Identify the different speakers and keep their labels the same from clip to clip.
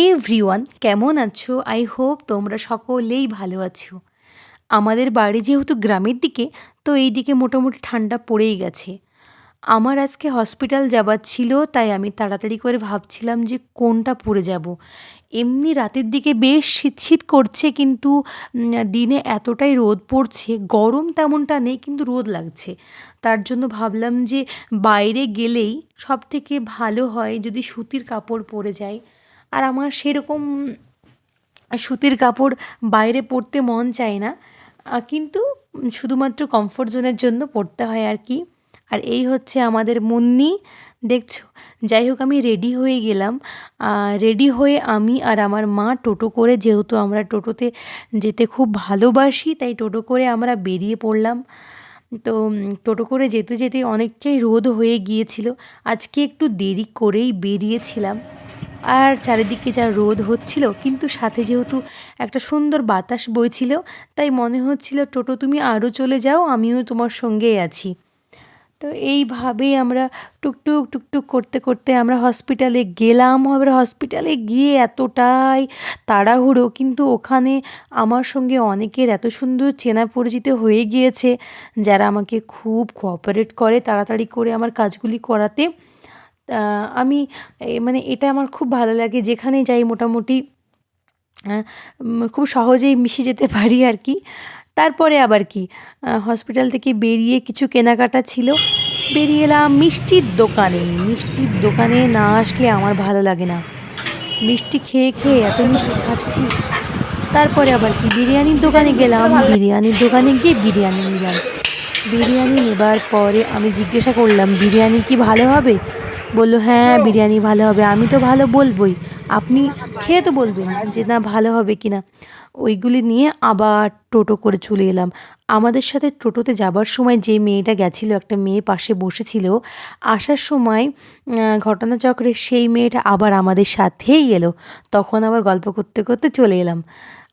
Speaker 1: Everyone কেমন আছো? I hope তোমরা সকলেই ভালো আছো। আমাদের বাড়ি যেহেতু গ্রামের দিকে, তো এই দিকে মোটামুটি ঠান্ডা পড়েই গেছে। আমার আজকে হসপিটাল যাবার ছিল, তাই আমি তাড়াতাড়ি করে ভাবছিলাম যে কোনটা পরে যাব। এমনি রাতের দিকে বেশ শীত শীত করছে, কিন্তু দিনে এতটাই রোদ পড়ছে, গরম তেমনটা নেই, কিন্তু রোদ লাগছে। তার জন্য ভাবলাম যে বাইরে গেলেই সব থেকে ভালো হয় যদি সুতির কাপড় পরে যাই। আর আমার সেরকম সুতির কাপড় বাইরে পরতে মন চায় না। কিন্তু শুধুমাত্র কমফোর্ট জোনের জন্য পরতে হয় আর কি। আর এই হচ্ছে আমাদের মুন্নি। দেখছ? যাই হোক, আমি রেডি হয়ে গেলাম। রেডি হয়ে আমি আর আমার মা টোটো করে, যেহেতু আমরা টোটোতে যেতে খুব ভালোবাসি, তাই টোটো করে আমরা বেরিয়ে পড়লাম। তো টোটো করে যেতে যেতে অনেকটাই রোদ হয়ে গিয়েছিল। আজকে একটু দেরি করেই বেরিয়েছিলাম। আর চারিদিকে যা রোদ হচ্ছিল, কিন্তু সাথে যেহেতু একটা সুন্দর বাতাস বইছিল, তাই মনে হচ্ছিল, টোটো, তুমি আরও চলে যাও, আমিও তোমার সঙ্গেই আছি। তো এইভাবেই আমরা টুকটুক টুকটুক করতে করতে আমরা হসপিটালে গেলাম। আবার হসপিটালে গিয়ে এতটাই তাড়াহুড়ো, কিন্তু ওখানে আমার সঙ্গে অনেকের এত সুন্দর চেনা পরিচিত হয়ে গিয়েছে, যারা আমাকে খুব কোঅপারেট করে তাড়াতাড়ি করে আমার কাজগুলি করাতে। আমি মানে এটা আমার খুব ভালো লাগে। যেখানে যাই মোটামুটি খুব সহজেই মিশে যেতে পারি আর কি। তারপরে আবার কি হসপিটাল থেকে বেরিয়ে কিছু কেনাকাটা ছিল। বেরিয়ে এলাম মিষ্টির দোকানে। মিষ্টির দোকানে না আসলে আমার ভালো লাগে না। মিষ্টি খেয়ে খেয়ে এত মিষ্টি খাচ্ছি। তারপরে আবার কি, বিরিয়ানির দোকানে গেলাম। বিরিয়ানির দোকানে গিয়ে বিরিয়ানি নিলাম। বিরিয়ানি নেবার পরে আমি জিজ্ঞাসা করলাম, বিরিয়ানি কি ভালো হবে? বলল হ্যাঁ বিরিয়ানি ভালো হবে। আমি তো ভালো বলবোই। আপনি খেয়ে তো বলবেন যে না ভালো হবে কি না ওইগুলি নিয়ে আবার টোটো করে চলে এলাম। আমাদের সাথে টোটোতে যাবার সময় যে মেয়েটা গেছিল একটা মেয়ে পাশে বসেছিল আসার সময় ঘটনাচক্রে সেই মেয়েটা আবার আমাদের সাথেই এলো। তখন আবার গল্প করতে করতে চলে এলাম।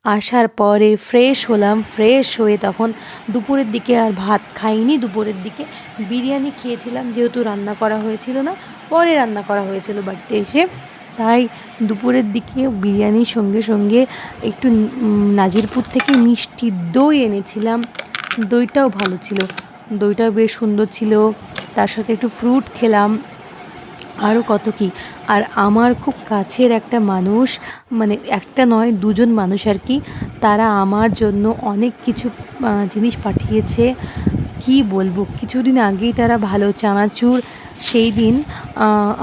Speaker 1: আসার পরে ফ্রেশ হলাম ফ্রেশ হয়ে তখন দুপুরের দিকে আর ভাত খাইনি। দুপুরের দিকে বিরিয়ানি খেয়েছিলাম, যেহেতু রান্না করা হয়েছিল না, পরে রান্না করা হয়েছিল বাড়িতে এসে। তাই দুপুরের দিকে বিরিয়ানির সঙ্গে সঙ্গে একটু নাজিরপুর থেকে মিষ্টি দই এনেছিলাম। দইটাও ভালো ছিল। দইটাও বেশ সুন্দর ছিল। তার সাথে একটু ফ্রুট খেলাম। আরও কত কি? আর আমার খুব কাছের একটা মানুষ মানে একটা নয়, দুজন মানুষ আর কি, তারা আমার জন্য অনেক কিছু জিনিস পাঠিয়েছে। কি বলব? কিছুদিন আগেই তারা ভালো চানাচুর, সেই দিন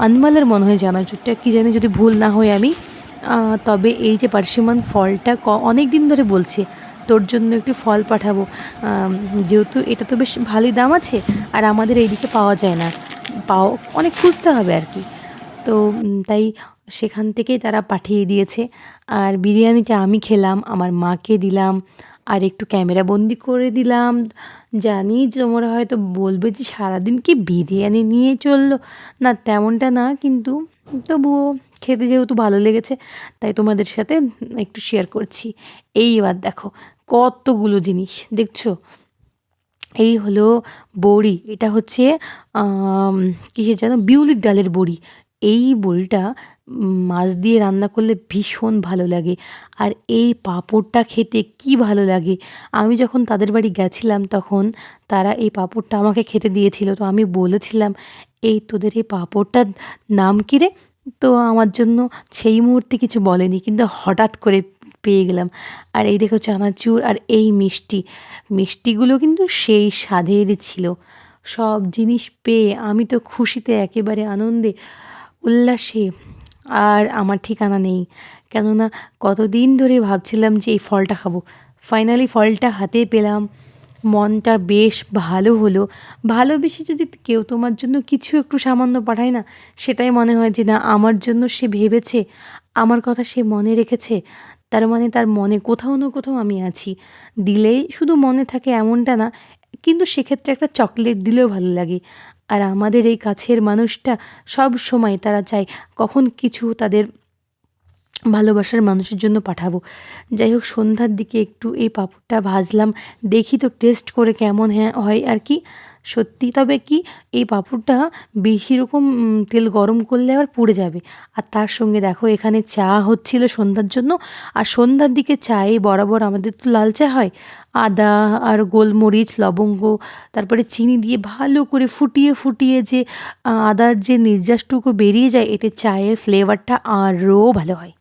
Speaker 1: আনমালের মনে হয় চানাচুরটা, কি জানি যদি ভুল না হয় আমি। তবে এই যে পার্সিমান ফলটা অনেক দিন ধরে বলছে, তোর জন্য একটু ফল পাঠাবো। যেহেতু এটা তো বেশ ভালোই দাম আছে, আর আমাদের এইদিকে পাওয়া যায় না। পাও, অনেক খুঁজতে হবে আর কি। তো তাই সেখান থেকেই তারা পাঠিয়ে দিয়েছে। আর বিরিয়ানিটা আমি খেলাম, আমার মাকে দিলাম, আর একটু ক্যামেরা বন্দি করে দিলাম। জানি তোমরা হয়তো বলবে যে সারাদিন কি বিরিয়ানি নিয়ে চলল। না, তেমনটা না, কিন্তু তবুও খেতে যেহেতু ভালো লেগেছে, তাই তোমাদের সাথে একটু শেয়ার করছি। এইবার দেখো, কতগুলো জিনিস, দেখছ? এই হলো বড়ি, এটা হচ্ছে কিসের যেন, বিউলির ডালের বড়ি। এই বড়িটা মাছ দিয়ে রান্না করলে ভীষণ ভালো লাগে। আর এই পাঁপড়টা খেতে কি ভালো লাগে। আমি যখন তাদের বাড়ি গেছিলাম তখন তারা এই পাঁপড়টা আমাকে খেতে দিয়েছিল। তো আমি বলেছিলাম, এই তোদের এই পাঁপড়টার নাম কী রে? তো আমার জন্য সেই মুহূর্তে কিছু বলেনি। কিন্তু হঠাৎ করে পেয়ে গেলাম। আর এই দেখো চানাচুর আর এই মিষ্টি। মিষ্টিগুলো কিন্তু সেই স্বাদের ছিল। সব জিনিস পেয়ে আমি তো খুশিতে একেবারে আনন্দে, উল্লাসে আর আমার ঠিকানা নেই। কেননা কতদিন ধরে ভাবছিলাম যে এই ফলটা খাব। ফাইনালি ফলটা হাতে পেলাম। মনটা বেশ ভালো হলো। ভালোবেসে যদি কেউ তোমার জন্য কিছু একটু সামান্য পাঠায় না, সেটাই মনে হয় যে না, আমার জন্য সে ভেবেছে, আমার কথা সে মনে রেখেছে। তার মানে তার মনে কোথাও না কোথাও আমি আছি। দিলেই শুধু মনে থাকে এমনটা না, কিন্তু সেক্ষেত্রে একটা চকলেট দিলেও ভালো লাগে। আর আমাদের এই কাছের মানুষটা সব সময় তারা চায় কখন কিছু তাদের ভালোবাসার মানুষের জন্য পাঠাবো। যাই হোক, সন্ধ্যার দিকে একটু এই পাঁপড়টা ভাজলাম, দেখি তো টেস্ট করে কেমন হ্যাঁ হয় আর কি। সত্যি? তবে কি এই পাঁপড়টা বেশি রকম তেল গরম করলে আবার পুড়ে যাবে। আর তার সঙ্গে দেখো, এখানে চা হচ্ছিল সন্ধ্যার জন্য। আর সন্ধ্যার দিকে চায়ে বরাবর আমাদের তো লাল চা হয়। আদা আর গোলমরিচ, লবঙ্গ, তারপরে চিনি দিয়ে ভালো করে ফুটিয়ে ফুটিয়ে যে আদার যে নির্যাসটুকু বেরিয়ে যায়, এতে চায়ের ফ্লেভারটা আরও ভালো হয়।